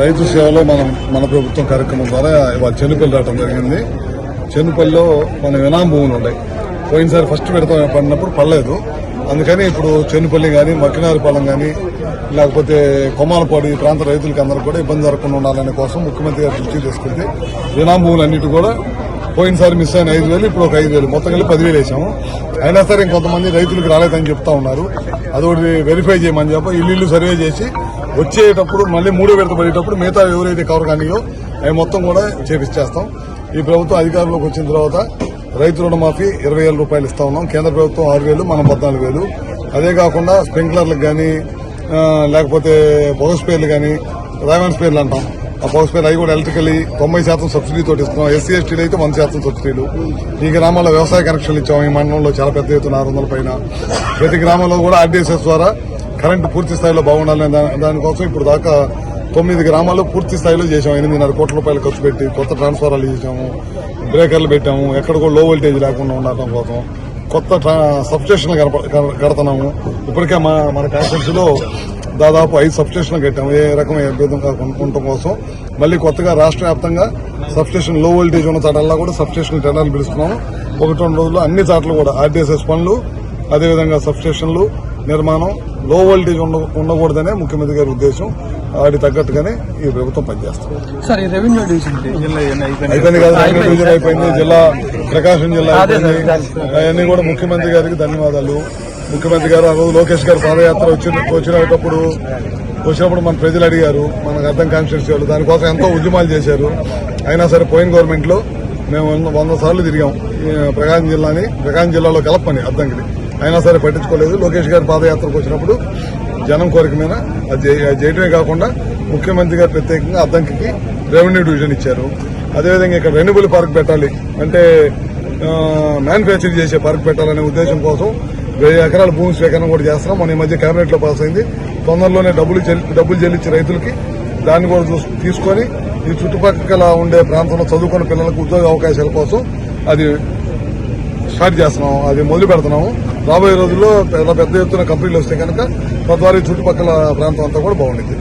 రైతు సేవలో మనం మన ప్రభుత్వం కార్యక్రమం ద్వారా ఇవాళ చెన్నుపల్లి రావడం జరిగింది. చెన్నుపల్లిలో మన వినాం భూములు ఉన్నాయి పోయినసారి ఫస్ట్ విడత పడినప్పుడు పడలేదు. అందుకని ఇప్పుడు చెన్నుపల్లి కానీ మక్కినారిపాలెం కానీ లేకపోతే కొమాలపాడు ఈ ప్రాంత రైతులకి అందరూ కూడా ఇబ్బంది జరగకుండా ఉండాలనే కోసం ముఖ్యమంత్రి గారు దృష్టి తీసుకుంది వినాం భూములు అన్నిటి కూడా పోయినసారి మిస్ అయిన ఐదు వేలు ఇప్పుడు ఒక ఐదు వేలు మొత్తం కలిపి పదివేలు వేసాము. అయినా సరే ఇంకొంతమంది రైతులకు రాలేదని చెప్తా ఉన్నారు. అదొకటి వెరిఫై చేయమని చెప్పి ఇల్లు సర్వే చేసి వచ్చేటప్పుడు మళ్ళీ మూడో విడత పడేటప్పుడు మిగతా ఎవరైతే కవర్ కానీయో అవి మొత్తం కూడా చేపిచ్చేస్తాం. ఈ ప్రభుత్వం అధికారంలోకి వచ్చిన తర్వాత రైతు రుణమాఫీ ఇరవై వేల రూపాయలు ఇస్తా ఉన్నాం. కేంద్ర ప్రభుత్వం ఆరు వేలు మనం పద్నాలుగు వేలు. అదే కాకుండా స్ప్రింక్లర్లకు కానీ లేకపోతే బోగస్ పేర్లు కానీ రాయమన్స్ పేర్లు అంటాం. ఆ బోగస్ పేర్లు అవి కూడా ఎలక్ట్రికల్ తొంభై శాతం సబ్సిడీ తోటి ఇస్తున్నాం. ఎస్సీ ఎస్టీలు అయితే వన్ శాతం సబ్సిడీలు. ఈ గ్రామాల్లో వ్యవసాయ కనెక్షన్లు ఇచ్చాం. ఈ మండలంలో చాలా పెద్ద ఎత్తున ఆరు వందల పైన. ప్రతి గ్రామంలో కూడా ఆర్డీఎస్ఎస్ ద్వారా కరెంటు పూర్తి స్థాయిలో బాగుండాలనే దానికోసం ఇప్పుడు దాకా తొమ్మిది గ్రామాల్లో పూర్తి స్థాయిలో చేసాం ఎనిమిదిన్నర కోట్ల రూపాయలు ఖర్చు పెట్టి కొత్త ట్రాన్స్ఫారాలు చేసాము బ్రేకర్లు పెట్టాము ఎక్కడ కూడా లో వోల్టేజ్ లేకుండా ఉండటం కోసం కొత్త సబ్స్టేషన్లు కడుతున్నాము. ఇప్పటికే మా మన కాన్స్టిట్యూన్సీ దాదాపు ఐదు సబ్స్టేషన్లు కట్టాము. ఏ రకమైన ఇబ్బంది కాకుండా ఉండటం కోసం మళ్ళీ కొత్తగా రాష్ట్ర వ్యాప్తంగా సబ్స్టేషన్లో వోల్టేజ్ ఉన్న చోటల్లా కూడా సబ్స్టేషన్ టెండర్లు పిలుస్తున్నాము. ఒకటి రెండు రోజుల్లో అన్ని చోట్ల కూడా ఆర్డీఎస్ఎస్ పనులు అదేవిధంగా సబ్స్టేషన్లు నిర్మాణం లో వోల్టేజ్ ఉండ ఉండకూడదనే ముఖ్యమంత్రి గారి ఉద్దేశం. వాటి తగ్గట్టుగానే ఈ ప్రభుత్వం పనిచేస్తుంది. సార్ ఈ రెవెన్యూ డివిజన్ జిల్లా ఏమైనా అయిపోయింది. అయిపోయింది కదా రెవెన్యూ డివిజన్ అయిపోయింది. జిల్లా ప్రకాశం జిల్లా అయిపోయింది. అవన్నీ కూడా ముఖ్యమంత్రి గారికి ధన్యవాదాలు. ముఖ్యమంత్రి గారు ఆ రోజు లోకేష్ గారు పాదయాత్ర వచ్చిన వచ్చినప్పుడు వచ్చినప్పుడు మన ప్రజలు అడిగారు మనకు అర్థం కాన్స్టిట్యూన్సీ వాళ్ళు దానికోసం ఎంతో ఉద్యమాలు చేశారు. అయినా సరే పోయిన గవర్నమెంట్లో మేము వంద- సార్లు తిరిగాం. ఈ ప్రకాశం జిల్లాని ప్రకాశం జిల్లాలో కలపని అద్దంకిని. అయినా సరే పట్టించుకోలేదు. లోకేష్ గారి పాదయాత్రకు వచ్చినప్పుడు జనం కోరిక మీద అది చేయడమే కాకుండా ముఖ్యమంత్రి గారు ప్రత్యేకంగా అద్దంకి రెవెన్యూ డివిజన్ ఇచ్చారు. అదేవిధంగా ఇక్కడ రెన్యూబుల్ పార్క్ పెట్టాలి. అంటే మ్యానుఫ్యాక్చర్ చేసే పార్క్ పెట్టాలనే ఉద్దేశం కోసం వెయ్యి ఎకరాల భూమి స్వీకరణ కూడా చేస్తున్నాం. మన ఈ మధ్య కేబినెట్లో పాస్ అయింది. తొందరలోనే డబ్బులు చెల్లి- డబ్బులు చెల్లించి రైతులకి దాన్ని కూడా తీసుకొని ఈ చుట్టుపక్కల ఉండే ప్రాంతంలో చదువుకున్న పిల్లలకు ఉద్యోగ అవకాశాల కోసం అది స్టార్ట్ చేస్తున్నాము అది మొదలు పెడుతున్నాము. రాబోయే రోజుల్లో పెద్ద ఎత్తున కంపెనీలు వస్తే కనుక తద్వారా చుట్టుపక్కల ప్రాంతం అంతా కూడా బాగుండేది